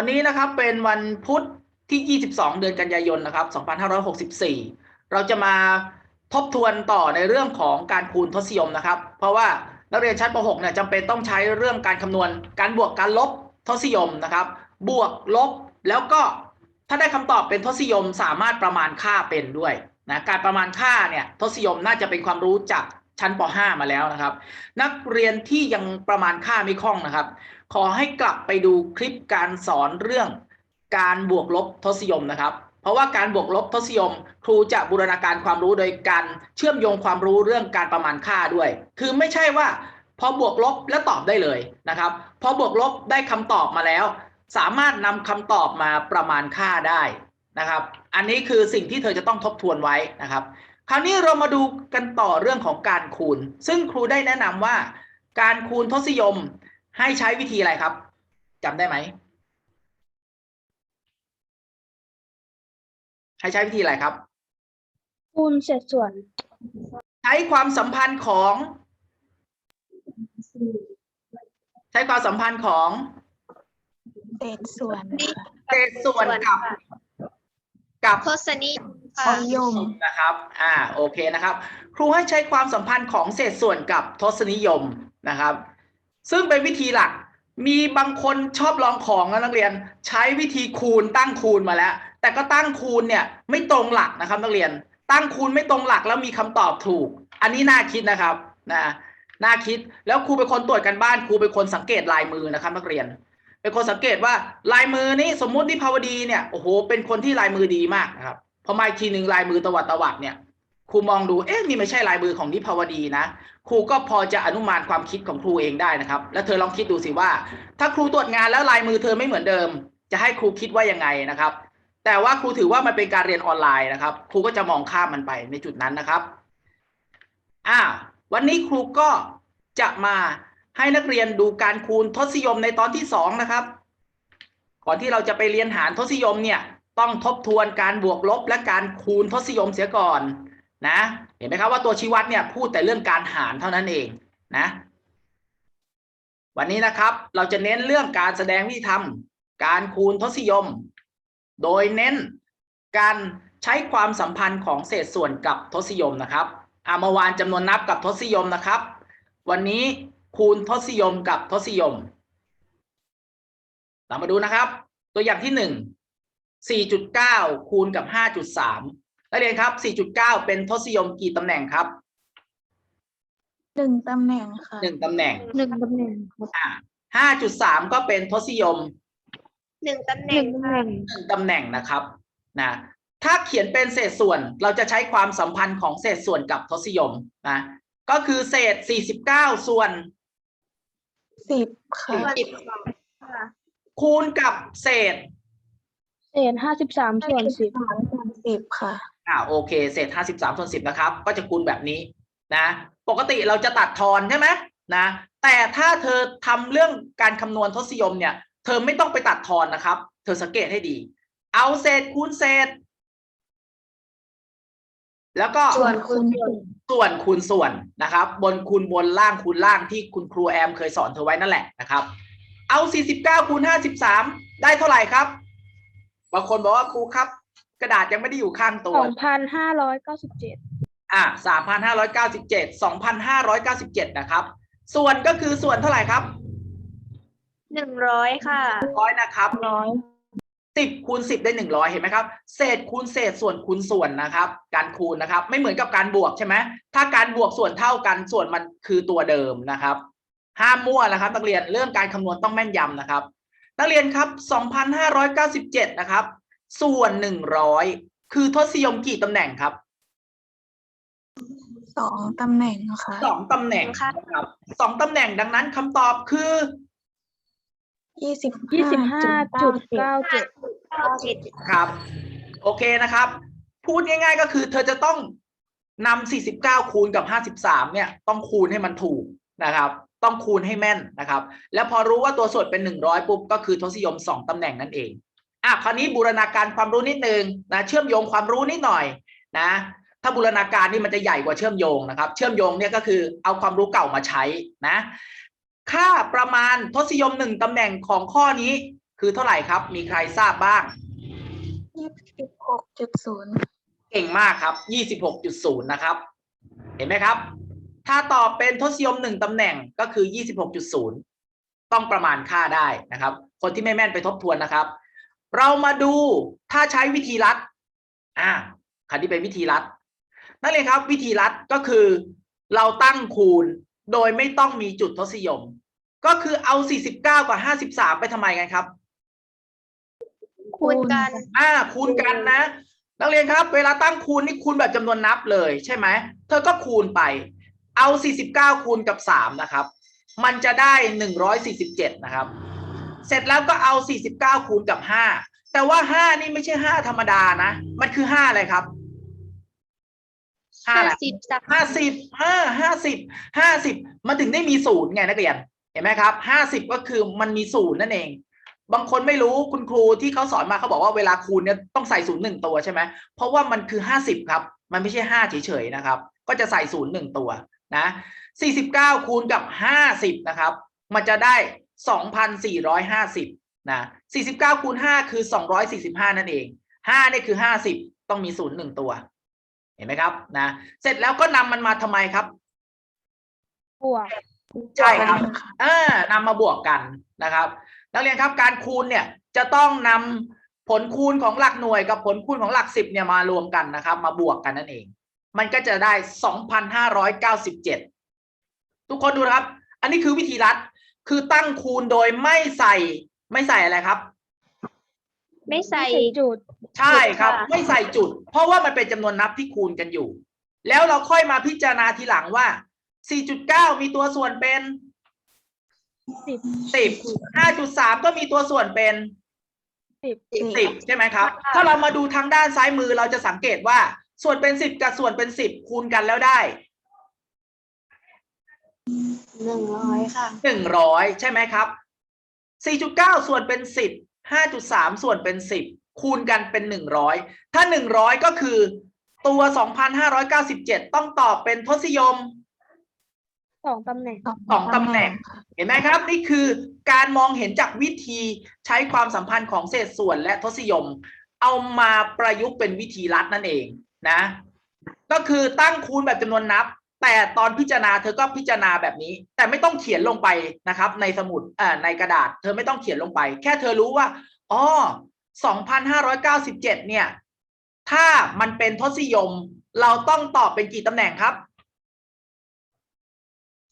วันนี้นะครับเป็นวันพุธที่ 22 เดือนกันยายนนะครับ 2564 เราจะมาทบทวนต่อในเรื่องของการคูณทศนิยมนะครับ เพราะว่านักเรียนชั้นป .6 เนี่ยจำเป็นต้องใช้เรื่องการคำนวณการบวกการลบทศนิยมนะครับ บวกลบแล้วก็ถ้าได้คำตอบเป็นทศนิยมสามารถประมาณค่าเป็นด้วยนะการประมาณค่าเนี่ยทศนิยมน่าจะเป็นความรู้จากชั้นป .5 มาแล้วนะครับ นักเรียนที่ยังประมาณค่าไม่คล่องนะครับ ขอให้กลับไปดูคลิปการสอนเรื่องการบวกลบทศนิยมนะครับ เพราะว่าการบวกลบทศนิยม ครูจะบูรณาการความรู้โดยการเชื่อมโยงความรู้เรื่องการประมาณค่าด้วย คือไม่ใช่ว่า พอบวกลบแล้วตอบได้เลยนะครับ พอบวกลบได้คำตอบมาแล้ว สามารถนำคำตอบมาประมาณค่าได้นะครับ อันนี้คือสิ่งที่เธอจะต้องทบทวนไว้นะครับ คราวนี้เรามาดูกันต่อเรื่องของการคูณ ซึ่งครูได้แนะนำว่า การคูณทศนิยม ให้ใช้วิธีอะไรครับจำได้ไหม ให้ใช้วิธีอะไรครับ คูณเศษส่วน ใช้ความสัมพันธ์ของ ใช้ความสัมพันธ์ของเศษส่วนเศษส่วนกับ กับทศนิยมทค่ะศนิยมนะครับ อ่า โอเคนะครับ ครูให้ใช้ความสัมพันธ์ของเศษส่วนกับทศนิยมนะครับ ซึ่งเป็นวิธีหลักมีบางคนชอบลองของนะนักเรียน ใช้วิธีคูณตั้งคูณมาแล้ว แต่ก็ตั้งคูณเนี่ยไม่ตรงหลักนะครับนักเรียน ตั้งคูณไม่ตรงหลักแล้วมีคำตอบถูก อันนี้น่าคิดนะครับนะน่าคิดแล้วครูเป็นคนตรวจกันบ้านครูเป็นคนสังเกตลายมือนะครับนักเรียน เป็นคนสังเกตว่าลายมือนี้สมมุติที่ภาวดีเนี่ยโอ้โหเป็นคนที่ลายมือดีมากนะครับพอมาอีกทีหนึ่งลายมือตวัดตวัดเนี่ยครูมองดูเอ๊ะนี่ไม่ใช่ลายมือของนิพาวดีนะ ครูก็พอจะอนุมานความคิดของครูเองได้นะครับ แล้วเธอลองคิดดูสิว่า ถ้าครูตรวจงานแล้วลายมือเธอไม่เหมือนเดิม จะให้ครูคิดว่ายังไงนะครับ แต่ว่าครูถือว่ามันเป็นการเรียนออนไลน์นะครับ ครูก็จะมองข้ามมันไปในจุดนั้นนะครับอ่าวันนี้ครูก็จะมาให้นักเรียนดูการคูณทศนิยมในตอนที่สองนะครับ ก่อนที่เราจะไปเรียนหารทศนิยมเนี่ยต้องทบทวนการบวกลบและการคูณทศนิยมเสียก่อน นะ เห็นไหมครับว่าตัวชี้วัดเนี่ยพูดแต่เรื่องการหารเท่านั้นเองนะ วันนี้นะครับเราจะเน้นเรื่องการแสดงวิธีทำการคูณทศนิยม โดยเน้นการใช้ความสัมพันธ์ของเศษส่วนกับทศนิยมนะครับอามื่อวานจำนวนนับกับทศนิยมนะครับ วันนี้คูณทศนิยมกับทศนิยม เรามาดูนะครับ ตัวอย่างที่หนึ่ง4.9 คูณกับ 5.3 นักเรียนครับ 4.9 เป็นทศนิยมกี่ตำแหน่งครับหนึ่งตำแหน่งค่ะหนึ่งตำแหน่งหนึ่งตำแหน่งครับอ่า5.3ก็เป็นทศนิยมหนึ่งตำแหหน่นึ่งงตำแหค่ะน่งหนึ่งตำแหน่งนะครับนะถ้าเขียนเป็นเศษส่วนเราจะใช้ความสัมพันธ์ของเศษส่วนกับทศนิยมนะก็คือเศษ49ส่วนสิบค่ะสิบค่ะคูณกับเศษเศ ษห้าสิบสามส่วนสิบสิบค่ะ อ่าโอเค เศษ53ส่วน10นะครับ ก็จะคูณแบบนี้นะ ปกติเราจะตัดทอนใช่ไหมนะ แต่ถ้าเธอทำเรื่องการคำนวณทศนิยมเนี่ย เธอไม่ต้องไปตัดทอนนะครับ เธอสังเกตให้ดี เอาเศษคูณเศษ แล้วก็ส่วนคูณส่วนส่วนคูณส่วนนะครับ บนคูณบนล่างคูณล่างที่คุณครูแอมเคยสอนเธอไว้นั่นแหละนะครับ เอา 49คูณ53 ได้เท่าไหร่ครับ บางคนบอกว่าครูครับ กระดาษยังไม่ได้อยู่ข้างตัวสองพันห้าร้อยเก้าสิบเจ็ดอะสามพันห้าร้อยเก้าสิบเจ็ดสองพันห้าร้อยเก้าสิบเจ็ดนะครับ ส่วนก็คือส่วนเท่าไหร่ครับหนึ่งร้อยค่ะร้อยนะครับร้อยสิบคูณสิบได้หนึ่งร้อยเห็นไหมครับ เศษคูณเศษส่วนคูณส่วนนะครับ การคูณนะครับ ไม่เหมือนกับการบวกใช่ไหมถ้าการบวกส่วนเท่ากันส่วนมันคือตัวเดิมนะครับ ห้ามมั่วนะครับนักเรียนเรื่องการคำนวณต้องแม่นยำนะครับ นักเรียนครับสองพันห้าร้อยเก้าสิบเจ็ดนะครับ ส่วนหนึ่งร้อยคือทศนิยมกี่ตำแหน่งครับสองตำแหน่งค่ะสองตำแหน่งค่ะนะครับสองตำแหน่งดังนั้นคำตอบคือยี่สิบยี่สิบห้าจุดเก้าเจ็ดเก้าเจ็ดครับ โอเคนะครับ พูดง่าย ๆ ก็คือ เธอจะต้องนำ49 คูณกับ 53 เนี่ย ต้องคูณให้มันถูกนะครับ ต้องคูณให้แม่นนะครับ แล้วพอรู้ว่าตัวส่วนเป็น 100 ปุ๊บ ก็คือทศนิยม 2ตำแหน่งนั่นเองอะคราวนี้บูรณาการความรู้นิดนึงนะเชื่อมโยงความรู้นิดหน่อยนะถ้าบูรณาการนี่มันจะใหญ่กว่าเชื่อมโยงนะครับ เชื่อมโยงเนี่ยก็คือเอาความรู้เก่ามาใช้นะ ค่าประมาณทศนิยมหนึ่งตำแหน่งของข้อนี้คือเท่าไหร่ครับ มีใครทราบบ้างยี่สิบหกจุดศูนย์เก่งมากครับ 26.0 นะครับ เห็นไหมครับ ถ้าตอบเป็นทศนิยมหนึ่งตำแหน่งก็คือ 26.0 ต้องประมาณค่าได้นะครับ คนที่ไม่แม่นไปทบทวนนะครับ เรามาดูถ้าใช้วิธีลัดอ่าคันที่เป็นวิธีลัดนั่นเลยครับ วิธีลัดก็คือเราตั้งคูณโดยไม่ต้องมีจุดทศนิยม ก็คือเอา 49 กับ 53 ไปทำไมกันครับ คูณกันอ่าคูณกันนะ นักเรียนครับ เวลาตั้งคูณนี่คูณแบบจำนวนนับเลยใช่ไหม เธอก็คูณไป เอา 49 คูณกับ 3 นะครับ มันจะได้ 147 นะครับ เสร็จแล้วก็เอา 49 คูณกับ 5 แต่ว่า 5 นี่ไม่ใช่ 5 ธรรมดานะ มันคือ 5 อะไรครับ5ห้าอะไรสิบสักห้าสิบห้าห้าสิบห้าสิบมันถึงได้มีศูนย์ไงนักเรียน เห็นไหมครับห้าสิบก็คือมันมีศูนย์นั่นเอง บางคนไม่รู้คุณครูที่เขาสอนมาเขาบอกว่าเวลาคูณเนี่ยต้องใส่ศูนย์หนึ่งตัวใช่ไหมเพราะว่ามันคือห้าสิบครับ มันไม่ใช่ห้าเฉยๆนะครับ ก็จะใส่ศูนย์หนึ่งตัว นะสี่สิบเก้าคูณกับห้าสิบนะครับ มันจะได้สองพันสี่ร้อยห้าสิบนะสี่สิบเก้าคูณห้าคือสองร้อยสี่สิบห้านั่นเองห้านี่คือห้าสิบต้องมีศูนย์หนึ่งตัว เห็นไหมครับ นะ เสร็จแล้วก็นำมันมาทำไมครับ บวก ใช่ครับอ่านำมาบวกกันนะครับ นักเรียนครับ การคูณเนี่ยจะต้องนำผลคูณของหลักหน่วยกับผลคูณของหลักสิบเนี่ยมารวมกันนะครับ มาบวกกันนั่นเอง มันก็จะได้สองพันห้าร้อยเก้าสิบเจ็ดทุกคนดูนะครับ อันนี้คือวิธีรัด คือตั้งคูณโดยไม่ใส่ไม่ใส่อะไรครับ ไม่ใส่จุด ใช่ครับค่ะไม่ใส่จุด เพราะว่ามันเป็นจำนวนนับที่คูณกันอยู่ แล้วเราค่อยมาพิจารณาทีหลังว่า 4.9 มีตัวส่วนเป็นสิบ10 5.3 ก็มีตัวส่วนเป็นสิบ10ใช่ไหมครับ ถ้าเรามาดูทางด้านซ้ายมือเราจะสังเกตว่า ส่วนเป็น10กับส่วนเป็น10คูณกันแล้วได้หนึ่งร้อยค่ะ100ใช่ไหมครับ4.9ส่วนเป็น10 5.3ส่วนเป็น10คูณกันเป็น100ถ้า100ก็คือ ตัว2,597ต้องตอบเป็นทศนิยมสองตำแหน่งสองตำแหน่ง เห็นไหมครับ นี่คือการมองเห็นจากวิธีใช้ความสัมพันธ์ของเศษส่วนและทศนิยม เอามาประยุกต์เป็นวิธีลัดนั่นเอง นะ ก็คือตั้งคูณแบบจำนวนนับ แต่ตอนพิจารณาเธอก็พิจารณาแบบนี้ แต่ไม่ต้องเขียนลงไปนะครับ ในสมุดเอ่อในกระดาษ เธอไม่ต้องเขียนลงไป แค่เธอรู้ว่าอ๋อ2,597 เนี่ย ถ้ามันเป็นทศนิยม เราต้องตอบเป็นกี่ตำแหน่งครับ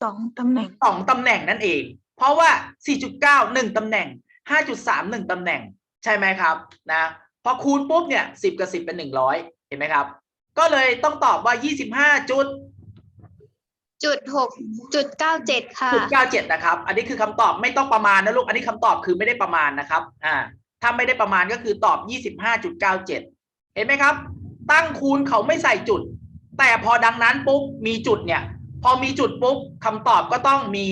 สองตำแหน่งสองตำแหน่งนั่นเอง เพราะว่า 4.9หนึ่งตำแหน่ง 5.3หนึ่งตำแหน่ง ใช่ไหมครับ นะ พอคูณปุ๊บเนี่ย 10 กับ 10 เป็น 100เห็นไหมครับ ก็เลยต้องตอบว่า25จุดจุดหกจุดเก้าเจ็ดค่ะจุด97นะครับ อันนี้คือคำตอบไม่ต้องประมาณนะลูก อันนี้คำตอบคือไม่ได้ประมาณนะครับ อ่า ถ้าไม่ได้ประมาณก็คือตอบ25.97เห็นไหมครับ ตั้งคูณเขาไม่ใส่จุด แต่พอดังนั้นปุ๊บมีจุดเนี่ย พอมีจุดปุ๊บคำตอบก็ต้องมี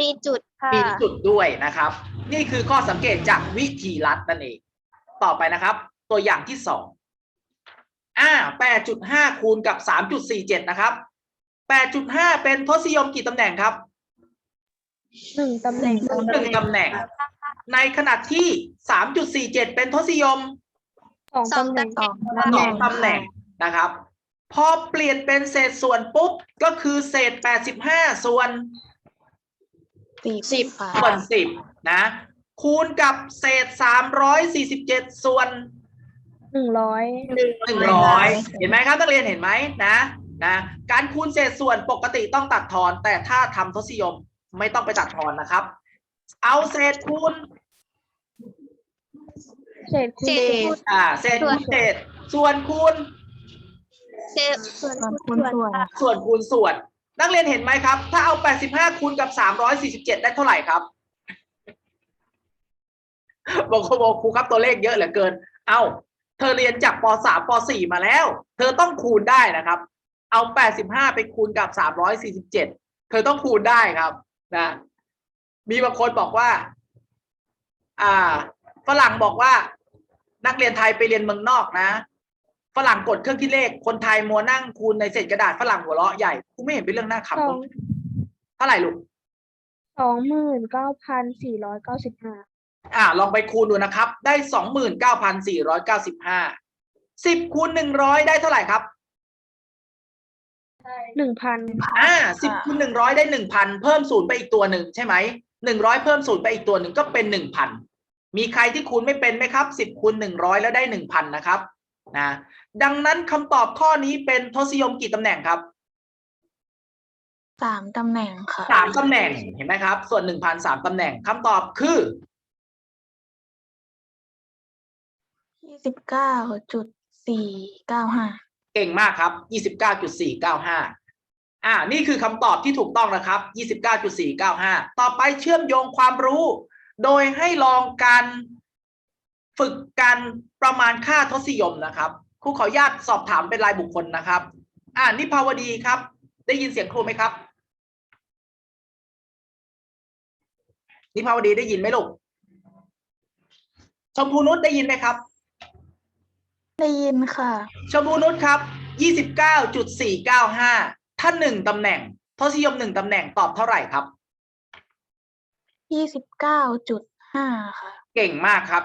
มีจุดค่ะ มีจุดด้วยนะครับ นี่คือข้อสังเกตจากวิธีลัดนั่นเอง ต่อไปนะครับ ตัวอย่างที่สอง อ่าแปดจุดห้าคูณกับสามจุดสี่เจ็ดนะครับแปดจุดห้าเป็นทศนิยมกี่ตำแหน่งครับหนึ่งตำแหน่งหนึ่งตำแหน่ง ในขณะที่สามจุดสี่เจ็ดเป็นทศนิยมสองตำแหน่งสองสองตำแหน่งนะครับ พอเปลี่ยนเป็นเศษส่วนปุ๊บก็คือเศษแปดสิบห้าส่วนสิบค่ะส่วนสิบนะ คูณกับเศษสามร้อยสี่สิบเจ็ดส่วน หนึ่งร้อยหนึ่งหนึ่งร้อยเห็นไหมครับนักเรียนเห็นไหมนะนะการคูณเศษส่วนปกติต้องตัดทอน แต่ถ้าทำทศนิยมไม่ต้องไปตัดทอนนะครับ เอาเศษคูณเศษคูณเจ็ดอ่าเศษคูณเศษส่วนคูณเศษส่วนคูณส่วนส่วนคูณส่วน นักเรียนเห็นไหมครับ ถ้าเอา 85 คูณกับ 347 ได้เท่าไหร่ครับบอกครูบอกครูครับตัวเลขเยอะเหลือเกิน เอา เธอเรียนจากป .3 ป .4 มาแล้ว เธอต้องคูณได้นะครับ เอา 85 ไปคูณกับ 347 เธอต้องคูณได้ครับนะมีบางคนบอกว่า อ่าฝรั่งบอกว่า นักเรียนไทยไปเรียนเมืองนอกนะฝรั่งกดเครื่องคิดเลขคนไทยมัวนั่งคูณในเศษกระดาษฝรั่งหัวเราะใหญ่กูไม่เห็นเป็นเรื่องน่าสขำองเท่าไหร่ลูกสองหมื่นเก้าพันสี่ร้อยเก้าสิบห้า อ่าลองไปคูณดูนะครับ ได้สองหมื่นเก้าพันสี่ร้อยเก้าสิบห้าสิบคูณหนึ่งร้อยได้เท่าไหร่ครับหนึ่งพันอ่าสิบคูณหนึ่งร้อยได้หนึ่งพันเพิ่มศูนย์ไปอีกตัวหนึ่งใช่ไหมหนึ่งร้อยเพิ่มศูนย์ไปอีกตัวหนึ่งก็เป็นหนึ่งพันมีใครที่คูณไม่เป็นไหมครับสิบคูณหนึ่งร้อยแล้วได้หนึ่งพันนะครับนะดังนั้นคำตอบข้อนี้เป็นทศนิยมกี่ตำแหน่งครับสามตำแหน่งค่ะสามตำแหน่งเห็นไหมครับ ส่วนหนึ่งพันสามตำแหน่งคำตอบคือ ยี่สิบเก้าจุดสี่เก้าห้าเก่งมากครับยี่สิบเก้าจุดสี่เก้าห้าอ่า นี่คือคำตอบที่ถูกต้องนะครับยี่สิบเก้าจุดสี่เก้าห้าต่อไปเชื่อมโยงความรู้ โดยให้ลองการฝึกการประมาณค่าทศนิยมนะครับครูขออนุญาตสอบถามเป็นรายบุคคลนะครับ อ่านิพาวดีครับ ได้ยินเสียงครูไหมครับ นิพาวดีได้ยินไหมลูก ชมพูนุชได้ยินไหมครับ ได้ยินค่ะชมพูนุชครับ29.495ถ้าหนึ่งตำแหน่งทศนิยมหนึ่งตำแหน่งตอบเท่าไหร่ครับ ยี่สิบเก้าจุดห้าค่ะ เก่งมากครับ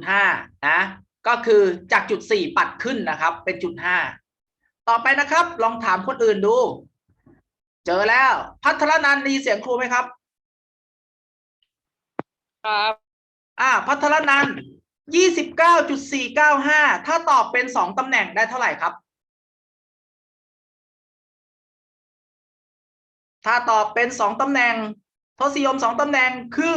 29.5นะ ก็คือจากจุด4ปัดขึ้นนะครับ เป็นจุด5ต่อไปนะครับ ลองถามคนอื่นดู เจอแล้ว พัทรนันท์ได้ยินเสียงครูไหมครับ ครับ อ่า พัทรนัน ยี่สิบเก้าจุดสี่เก้าห้าถ้าตอบเป็นสองตำแหน่งได้เท่าไหร่ครับ ถ้าตอบเป็นสองตำแหน่งทศนิยมสองตำแหน่งคือ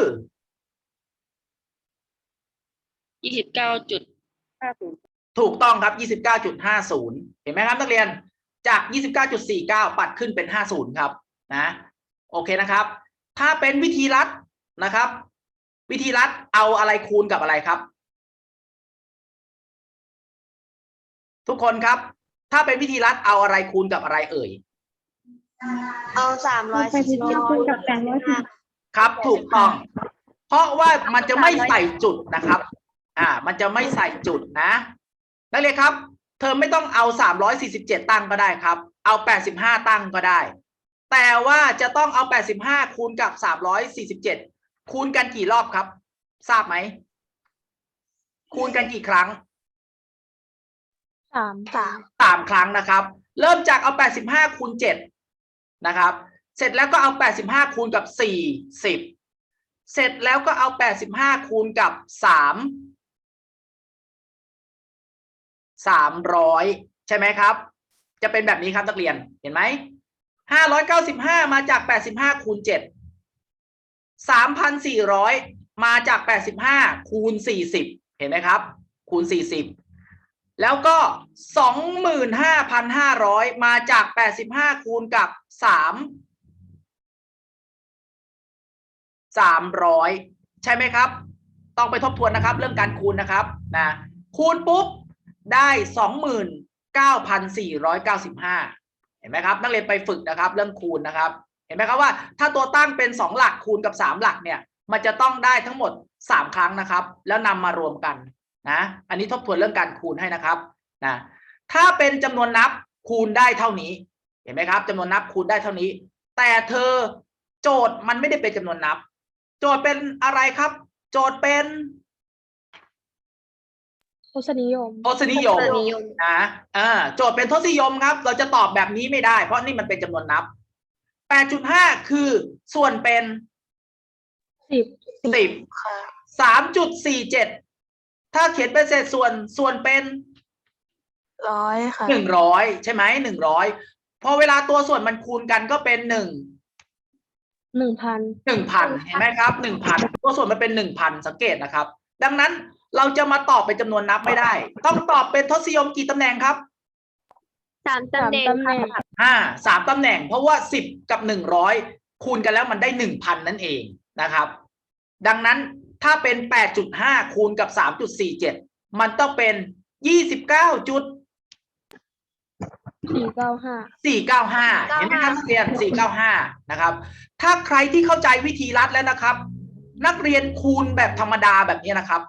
ยี่สิบเก้าจุดห้าศูนย์ถูกต้องครับ29.50เห็นไหมครับนักเรียนจาก29.49ปัดขึ้นเป็น50ครับนะโอเคนะครับ ถ้าเป็นวิธีรัดนะครับ วิธีรัดเอาอะไรคูณกับอะไรครับ ทุกคนครับ ถ้าเป็นวิธีรัดเอาอะไรคูณกับอะไรเอ่ย เอาสามร้อยสี่สิบเจ็ดคูณกับแปดร้อยสี่ครับ ถูกต้อง เพราะว่ามันจะไม่ใส่จุดนะครับ อ่า มันจะไม่ใส่จุดนะนักเรียนครับ เธอไม่ต้องเอา347ตั้งก็ได้ครับ เอา85ตั้งก็ได้ แต่ว่าจะต้องเอา85คูณกับ347คูณกันกี่รอบครับ ทราบไหม คูณกันกี่ครั้ง สามสามสามครั้งนะครับ เริ่มจากเอาแปดสิบห้าคูณเจ็ดนะครับ เสร็จแล้วก็เอาแปดสิบห้าคูณกับสี่สิบเสร็จแล้วก็เอาแปดสิบห้าคูณกับสามสามร้อยใช่ไหมครับ จะเป็นแบบนี้ครับนักเรียนเห็นไหมห้าร้อยเก้าสิบห้ามาจากแปดสิบห้าคูณเจ็ดสามพันสี่ร้อยมาจากแปดสิบห้าคูณสี่สิบเห็นไหมครับ คูณสี่สิบ แล้วก็ 25,500 มาจาก 85 คูณกับ 3 300 ใช่ไหมครับ ต้องไปทบทวนนะครับ เรื่องการคูณนะครับนะคูณปุ๊บ ได้ 29,495 เห็นไหมครับ นักเรียนไปฝึกนะครับ เรื่องคูณนะครับ เห็นไหมครับว่า ถ้าตัวตั้งเป็น 2 หลักคูณกับ 3 หลักเนี่ย มันจะต้องได้ทั้งหมด 3 ครั้งนะครับ แล้วนำมารวมกัน นะอันนี้ทบทวนเรื่องการคูณให้นะครับนะถ้าเป็นจำนวนนับคูณได้เท่านี้ เห็นไหมครับจำนวนนับคูณได้เท่านี้ แต่เธอโจทย์มันไม่ได้เป็นจำนวนนับ โจทย์เป็นอะไรครับ โจทย์เป็นทศนิยมทศนิยมทศนิยมนะอ่าโจทย์เป็นทศนิยมครับ เราจะตอบแบบนี้ไม่ได้ เพราะนี่มันเป็นจำนวนนับ8.5คือส่วนเป็นสิบสิบค่ะ3.47 ถ้าเขียนเป็นเศษส่วนส่วนเป็นร้อยค่ะหนึ่งร้อยใช่ไหมหนึ่งร้อยพอเวลาตัวส่วนมันคูณกันก็เป็นหนึ่งหนึ่งพันหนึ่งพันเห็นไหมครับหนึ่งพันตัวส่วนมันเป็นหนึ่งพันสังเกตนะครับ ดังนั้นเราจะมาตอบเป็นจำนวนนับไม่ได้ ต้องตอบเป็นทศนิยมกี่ตำแหน่งครับสามสามตำแหน่งตำแหน่งค่ะอ่าสามตำแหน่ง เพราะว่าสิบกับหนึ่งร้อยคูณกันแล้วมันได้หนึ่งพันนั่นเองนะครับ ดังนั้น ถ้าเป็นแปดจุดห้าคูณกับสามจุดสี่เจ็ดมันต้องเป็นยี่สิบเก้าจุดสี่เก้าห้าสี่เก้าห้าเห็นไหมครับนักเรียนสี่เก้าห้านะครับ ถ้าใครที่เข้าใจวิธีรัดแล้วนะครับ นักเรียนคูณแบบธรรมดาแบบนี้นะครับ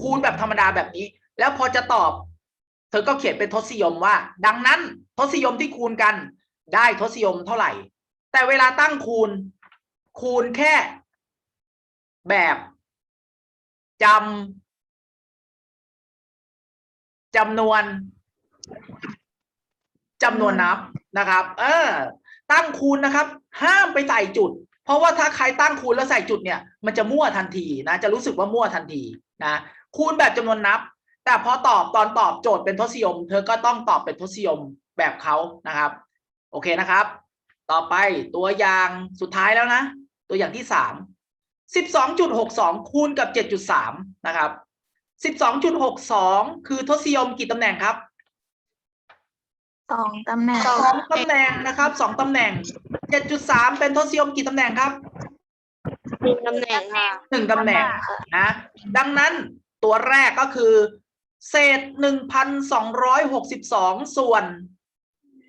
คูณแบบธรรมดาแบบนี้ แล้วพอจะตอบ เธอก็เขียนเป็นทศนิยมว่า ดังนั้นทศนิยมที่คูณกันได้ทศนิยมเท่าไหร่ แต่เวลาตั้งคูณ คูณแค่แบบ จำจำนวนจำนวนนับนะครับ เออ ตั้งคูณนะครับ ห้ามไปใส่จุด เพราะว่าถ้าใครตั้งคูณแล้วใส่จุดเนี่ย มันจะมั่วทันทีนะ จะรู้สึกว่ามั่วทันทีนะคูณแบบจำนวนนับ แต่พอตอบตอนตอบโจทย์เป็นทศนิยม เธอก็ต้องตอบเป็นทศนิยมแบบเขานะครับ โอเคนะครับ ต่อไปตัวอย่างสุดท้ายแล้วนะ ตัวอย่างที่สาม สิบสองจุดหกสองคูณกับเจ็ดจุดสามนะครับสิบสองจุดหกสองคือทศนิยมกี่ตำแหน่งครับสองตำแหน่งสองตำแหน่งนะครับสองตำแหน่งเจ็ดจุดสามเป็นทศนิยมกี่ตำแหน่งครับหนึ่งตำแหน่งค่ะหนึ่งตำแหน่งนะ ดังนั้นตัวแรกก็คือ เศษหนึ่งพันสองร้อยหกสิบสองส่วน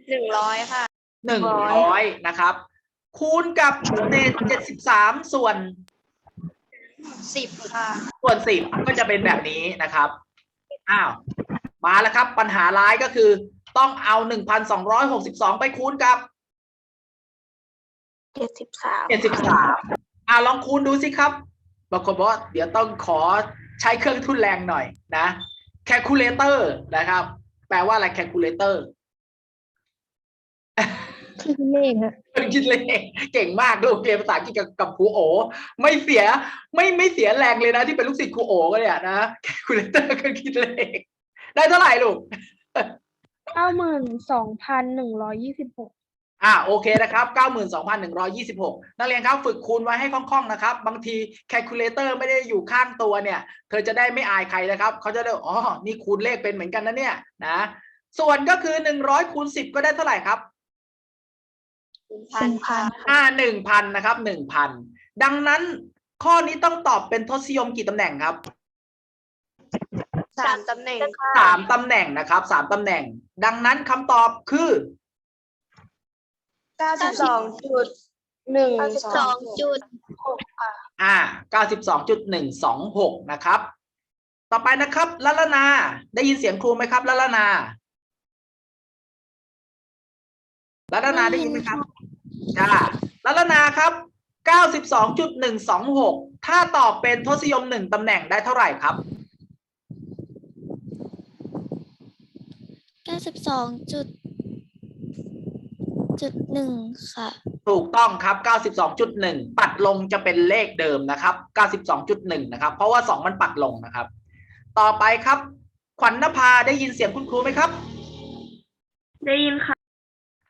หนึ่งร้อยค่ะหนึ่งร้อยนะครับ คูณกับเศษเจ็ดสิบสามส่วน สิบค่ะ ส่วนสิบก็จะเป็นแบบนี้นะครับ อ้าว มาแล้วครับ ปัญหาร้ายก็คือ ต้องเอาหนึ่งพันสองร้อยหกสิบสองไปคูณกับเจ็ดสิบสามเจ็ดสิบสามอ่าลองคูณดูสิครับ บางคนบอกว่าเดี๋ยวต้องขอใช้เครื่องทุนแรงหน่อยนะ calculator นะครับ แปลว่าอะไร calculator คิ ดเลขฮะเครื่องคิดเลขเก่งมากลูกเรียนภาษาอังกฤษกับกับครูโอ ไม่เสียไม่ไม่เสียแรงเลยนะ ที่เป็นลูกศิษย์ครูโอก็เนี่ยนะ calculator เครื่องคิดเลข ได้เท่าไหร่ลูกเก้าหมื่นสองพันหนึ่งร้อยยี่สิบหกอ่าโอเคนะครับ 92,126 นักเรียนครับฝึกคูณไว้ให้คล่องๆนะครับ บางที calculator ไม่ได้อยู่ข้างตัวเนี่ย เธอจะได้ไม่อายใครนะครับ เขาจะได้อ๋อ นี่คูณเลขเป็นเหมือนกันนะเนี่ยนะ ส่วนก็คือ 100คูณ10 ก็ได้เท่าไหร่ครับ พันค่ะอ่า1,000นะครับ1,000ดังนั้นข้อนี้ต้องตอบเป็นทศนิยมกี่ตำแหน่งครับสามตำแหน่งสามตำแหน่งนะครับสามตำแหน่ง ดังนั้นคำตอบคือเก้าสิบสองจุดหนึ่งสองจุดอ่า92.126นะครับ ต่อไปนะครับละละนา ได้ยินเสียงครูไหมครับละละนา ละละนาได้ยินไหมครับจ้าละละนาครับ92.126ถ้าตอบเป็นทศนิยมหนึ่งตำแหน่งได้เท่าไหร่ครับเก้าสิบสองจุดจุดหนึ่งค่ะ ถูกต้องครับ 92.1 ปัดลงจะเป็นเลขเดิมนะครับ 92.1 นะครับ เพราะว่า 2 มันปัดลงนะครับ ต่อไปครับ ขวัญนภาได้ยินเสียงคุณครูไหมครับ ได้ยินค่ะ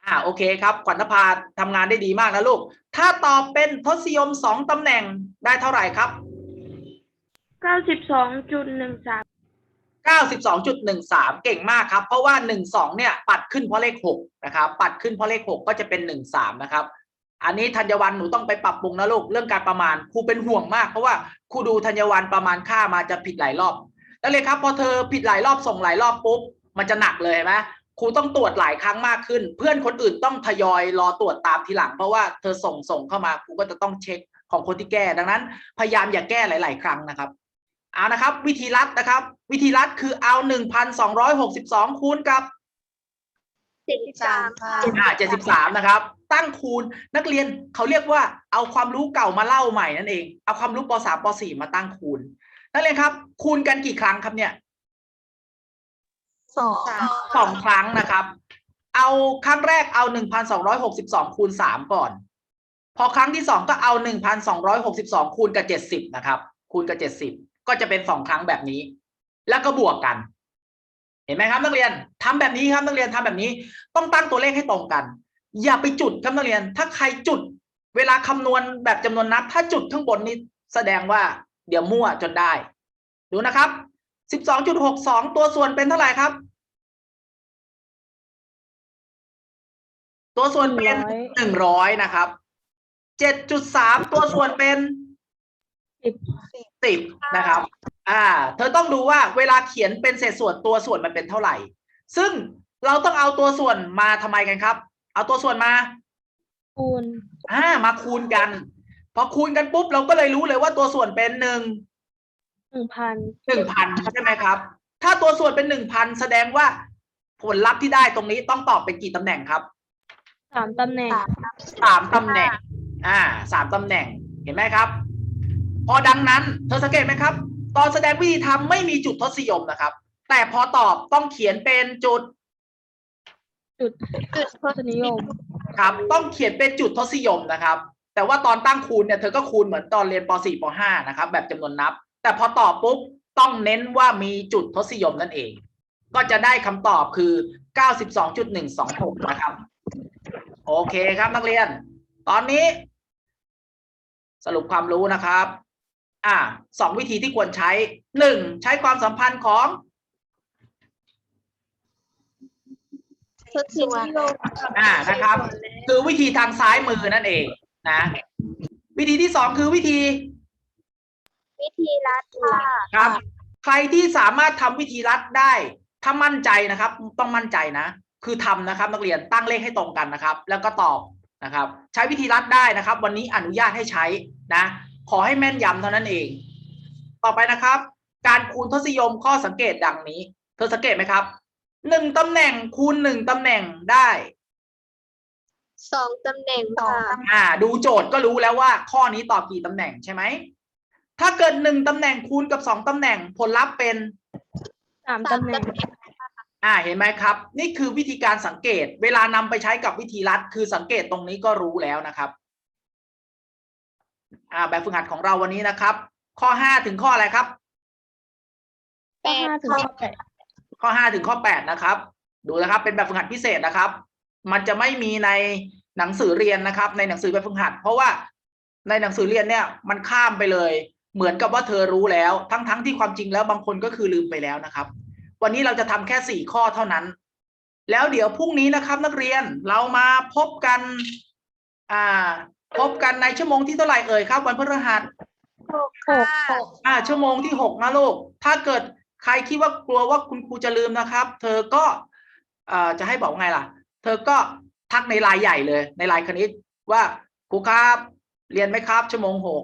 อ่าโอเคครับขวัญนภาทำงานได้ดีมากนะลูก ถ้าตอบเป็นทศนิยม2ตำแหน่งได้เท่าไหร่ครับ เก้าสิบสองจุดหนึ่งสาม92.13 เก่งมากครับ เพราะว่า 12 เนี่ย ปัดขึ้นเพราะเลข 6 นะครับ ปัดขึ้นเพราะเลข 6 ก็จะเป็น 13 นะครับ อันนี้ธัญวันหนูต้องไปปรับปรุงนะลูก เรื่องการประมาณครูเป็นห่วงมาก เพราะว่าครูดูธัญวันประมาณค่ามาจะผิดหลายรอบ แล้วเลยครับ พอเธอผิดหลายรอบส่งหลายรอบปุ๊บ มันจะหนักเลยเห็นไหม ครูต้องตรวจหลายครั้งมากขึ้น เพื่อนคนอื่นต้องทยอยรอตรวจตามทีหลัง เพราะว่าเธอส่งส่งเข้ามาครูก็จะต้องเช็คของคนที่แก้ ดังนั้น พยายามอย่าแก้หลาย ๆ ครั้งนะครับเอานะครับ วิธีรัดนะครับ วิธีรัดคือเอา1,262คูณกับเจ็ดสิบสามค่ะอ่า73นะครับ ตั้งคูณนักเรียนเขาเรียกว่าเอาความรู้เก่ามาเล่าใหม่นั่นเอง เอาความรู้ป .3 ป .4 มาตั้งคูณ นักเรียนครับ คูณกันกี่ครั้งครับเนี่ย สองสองครั้งนะครับ เอาครั้งแรกเอา1,262คูณ3ก่อน พอครั้งที่สองก็เอา1,262คูณกับ70นะครับ คูณกับ70ก็จะเป็นสองครั้งแบบนี้ แล้วก็บวกกัน เห็นไหมครับนักเรียนทำแบบนี้ครับนักเรียนทำแบบนี้ ต้องตั้งตัวเลขให้ตรงกัน อย่าไปจุดครับนักเรียน ถ้าใครจุด เวลาคำนวณแบบจำนวนนับ ถ้าจุดข้างบนนี้แสดงว่าเดี๋ยวมั่วจนได้ ดูนะครับ 12.62ตัวส่วนเป็นเท่าไหร่ครับ ตัวส่วนเป็น100หนึ่งร้อยนะครับเจ็ดจุดสามตัวส่วนเป็นสิบสิบนะครับ อ่า เธอต้องดูว่าเวลาเขียนเป็นเศษส่วนตัวส่วนมันเป็นเท่าไหร่ ซึ่งเราต้องเอาตัวส่วนมาทำไมกันครับ เอาตัวส่วนมา คูณ อ่า มาคูณกัน พอคูณกันปุ๊บเราก็เลยรู้เลยว่าตัวส่วนเป็นหนึ่ง หนึ่งพันหนึ่งพันใช่ไหมครับ ถ้าตัวส่วนเป็นหนึ่งพันแสดงว่าผลลัพธ์ที่ได้ตรงนี้ต้องตอบเป็นกี่ตำแหน่งครับสามตำแหน่งสามตำแหน่ง อ่าสามตำแหน่งเห็นไหมครับ พอดังนั้น เธอสังเกตไหมครับ ตอนแสดงวิธีทำไม่มีจุดทศนิยมนะครับ แต่พอตอบต้องเขียนเป็นจุด จุดทศนิยมครับ ต้องเขียนเป็นจุดทศนิยมนะครับ แต่ว่าตอนตั้งคูณเนี่ยเธอก็คูณเหมือนตอนเรียนป .4 ป .5 นะครับ แบบจำนวนนับ แต่พอตอบปุ๊บต้องเน้นว่ามีจุดทศนิยมนั่นเอง ก็จะได้คำตอบคือ 92.126 นะครับ โอเคครับนักเรียน ตอนนี้ สรุปความรู้นะครับ อ่าสองวิธีที่ควรใช้หนึ่งใช้ความสัมพันธ์ของทศนิยมอ่านะครับ คือวิธีทางซ้ายมือนั่นเองนะ วิธีที่สองคือวิธี วิธีรัดค่ะครับ ใครที่สามารถทำวิธีรัดได้ ถ้ามั่นใจนะครับ ต้องมั่นใจนะ คือทำนะครับ นักเรียนตั้งเลขให้ตรงกันนะครับ แล้วก็ตอบนะครับ ใช้วิธีรัดได้นะครับ วันนี้อนุญาตให้ใช้นะ ขอให้แม่นยำเท่านั้นเอง ต่อไปนะครับ การคูณทศนิยมข้อสังเกตดังนี้ เธอสังเกตไหมครับหนึ่งตำแหน่งคูณหนึ่งตำแหน่งได้สองตำแหน่งค่ะอ่า ดูโจทย์ก็รู้แล้วว่า ข้อนี้ตอบกี่ตำแหน่งใช่ไหม ถ้าเกิดหนึ่งตำแหน่งคูณกับสองตำแหน่งผลลัพธ์เป็นสามตำแหน่งอ่าเห็นไหมครับ นี่คือวิธีการสังเกต เวลานำไปใช้กับวิธีรัดคือสังเกตตรงนี้ก็รู้แล้วนะครับอ่าแบบฝึกหัดของเราวันนี้นะครับ ข้อห้าถึงข้ออะไรครับแปข้อดห้าถึงข้อแปดข้อห้าถึงข้อแปดนะครับ ดูนะครับ เป็นแบบฝึกหัดพิเศษนะครับ มันจะไม่มีในหนังสือเรียนนะครับ ในหนังสือแบบฝึกหัด เพราะว่าในหนังสือเรียนเนี่ยมันข้ามไปเลย เหมือนกับว่าเธอรู้แล้ว ทั้งๆที่ความจริงแล้วบางคนก็คือลืมไปแล้วนะครับ วันนี้เราจะทำแค่สี่ข้อเท่านั้น แล้วเดี๋ยวพรุ่งนี้นะครับ นักเรียนเรามาพบกันอ่าพบกันในชั่วโมงที่เท่าไหร่เอ่ยครับ วันพฤหัสหกอ่าชั่วโมงที่หกนะลูก ถ้าเกิดใครคิดว่ากลัวว่าคุณครูจะลืมนะครับ เธอก็เอ่อจะให้บอกไงล่ะ เธอก็ทักในไลน์ใหญ่เลย ในไลน์คณิตว่าครูครับ เรียนไหมครับ ชั่วโมงหก